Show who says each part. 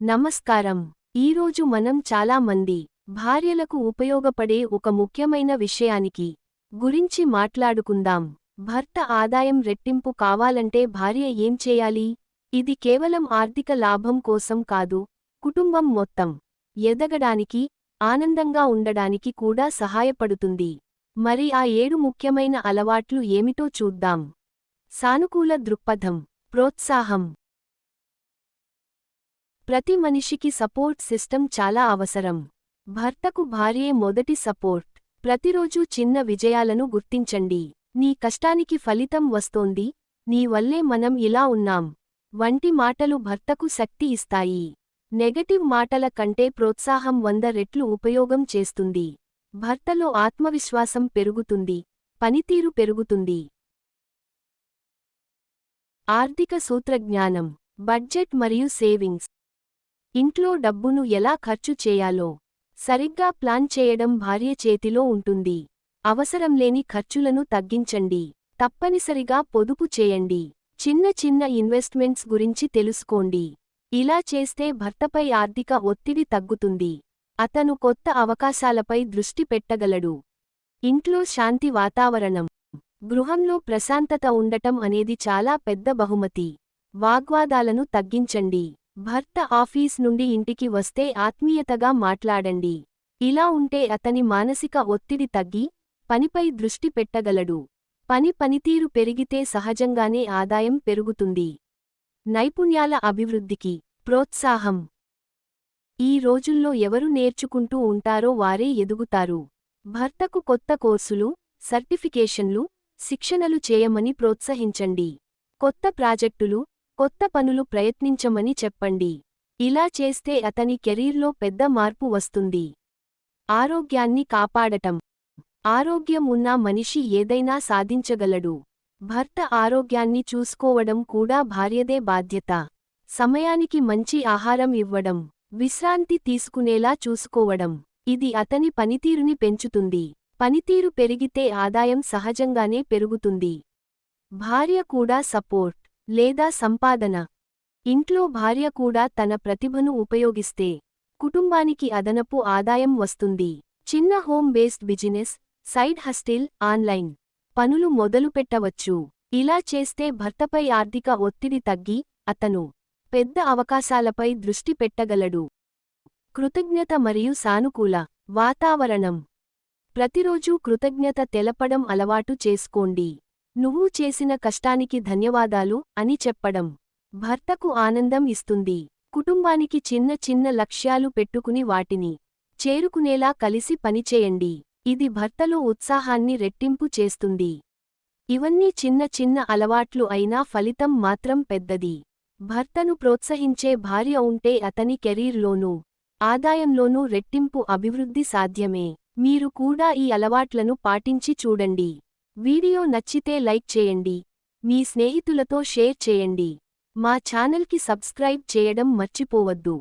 Speaker 1: నమస్కారం. ఈరోజు మనం చాలా మంది భార్యలకు ఉపయోగపడే ఒక ముఖ్యమైన విషయానికి గురించి మాట్లాడుకుందాం. భర్త ఆదాయం రెట్టింపు కావాలంటే భార్య ఏం చేయాలి? ఇది కేవలం ఆర్థిక లాభం కోసం కాదు కుటుంబం మొత్తం ఎదగడానికి ఆనందంగా ఉండడానికి కూడా సహాయపడుతుంది. మరి ఆ ఏడు ముఖ్యమైన అలవాట్లు ఏమిటో చూద్దాం. సానుకూల దృక్పథం ప్రోత్సాహం. ప్రతి మనిషికి సపోర్ట్ సిస్టమ్ చాలా అవసరం. భర్తకు భార్యే మొదటి సపోర్ట్. ప్రతిరోజూ చిన్న విజయాలను గుర్తించండి. నీ కష్టానికి ఫలితం వస్తోంది. నీ వల్లే మనం ఇలా ఉన్నాం. వంటి మాటలు భర్తకు శక్తి ఇస్తాయి. నెగటివ్ మాటల కంటే ప్రోత్సాహం వంద రెట్లు ఉపయోగం చేస్తుంది. భర్తలో ఆత్మవిశ్వాసం పెరుగుతుంది. పనితీరు పెరుగుతుంది. ఆర్థిక సూత్రజ్ఞానం. బడ్జెట్ మరియు సేవింగ్స్. ఇంట్లో డబ్బును ఎలా ఖర్చు చేయాలో సరిగ్గా ప్లాన్ చేయడం భార్య చేతిలో ఉంటుంది. అవసరం లేని ఖర్చులను తగ్గించండి. తప్పనిసరిగా పొదుపు చేయండి. చిన్న చిన్న ఇన్వెస్ట్మెంట్స్ గురించి తెలుసుకోండి. ఇలా చేస్తే భర్తపై ఆర్థిక ఒత్తిడి తగ్గుతుంది. అతను కొత్త అవకాశాలపై దృష్టి పెట్టగలడు. ఇంట్లో శాంతి వాతావరణం. గృహంలో ప్రశాంతత ఉండటం అనేది చాలా పెద్ద బహుమతి. వాగ్వాదాలను తగ్గించండి. భర్త ఆఫీస్ నుండి ఇంటికి వస్తే ఆత్మీయతగా మాట్లాడండి. ఇలా ఉంటే అతని మానసిక ఒత్తిడి తగ్గి పనిపై దృష్టి పెట్టగలడు. పని పనితీరు పెరిగితే సహజంగానే ఆదాయం పెరుగుతుంది. నైపుణ్యాల అభివృద్ధికి ప్రోత్సాహం. ఈ రోజుల్లో ఎవరు నేర్చుకుంటూ ఉంటారో వారే ఎదుగుతారు. భర్తకు కొత్త కోర్సులు సర్టిఫికేషన్లు శిక్షణలు చేయమని ప్రోత్సహించండి. కొత్త ప్రాజెక్టులు కొత్త పనులు ప్రయత్నించమని చెప్పండి. ఇలా చేస్తే అతని కెరీర్లో పెద్ద మార్పు వస్తుంది. ఆరోగ్యాన్ని కాపాడటం. ఆరోగ్యం ఉన్న మనిషి ఏదైనా సాధించగలడు. భర్త ఆరోగ్యాన్ని చూసుకోవడం కూడా భార్యదే బాధ్యత. సమయానికి మంచి ఆహారం ఇవ్వడం. విశ్రాంతి తీసుకునేలా చూసుకోవడం. ఇది అతని పనితీరుని పెంచుతుంది. పనితీరు పెరిగితే ఆదాయం సహజంగానే పెరుగుతుంది. భార్య కూడా సపోర్ట్. లేదా సంపాదన. ఇంట్లో భార్య కూడా తన ప్రతిభను ఉపయోగిస్తే కుటుంబానికి అదనపు ఆదాయం వస్తుంది. చిన్న home based business side hustle online పనులు మొదలుపెట్టవచ్చు ఇలా చేస్తే భర్తపై ఆర్థిక ఒత్తిడి తగ్గి అతను పెద్ద అవకాశాలపై దృష్టి పెట్టగలడు. కృతజ్ఞత మరియు సానుకూల వాతావరణం. ప్రతిరోజూ కృతజ్ఞత తెలపడం అలవాటు చేసుకోండి. నువ్వు చేసిన కష్టానికి ధన్యవాదాలు అని చెప్పడం భర్తకు ఆనందం ఇస్తుంది. కుటుంబానికి చిన్న చిన్న లక్ష్యాలు పెట్టుకుని వాటిని చేరుకునేలా కలిసి పనిచేయండి. ఇది భర్తలో ఉత్సాహాన్ని రెట్టింపు చేస్తుంది. ఇవన్నీ చిన్న చిన్న అలవాట్లు అయినా ఫలితం మాత్రం పెద్దది. భర్తను ప్రోత్సహించే భార్య ఉంటే అతని కెరీర్లోనూ ఆదాయంలోనూ రెట్టింపు అభివృద్ధి సాధ్యమే. మీరు కూడా ఈ అలవాట్లను పాటించి చూడండి. వీడియో నచ్చితే లైక్ చేయండి. మీ స్నేహితులతో షేర్ చేయండి. మా ఛానల్కి సబ్స్క్రైబ్ చేయడం మర్చిపోవద్దు.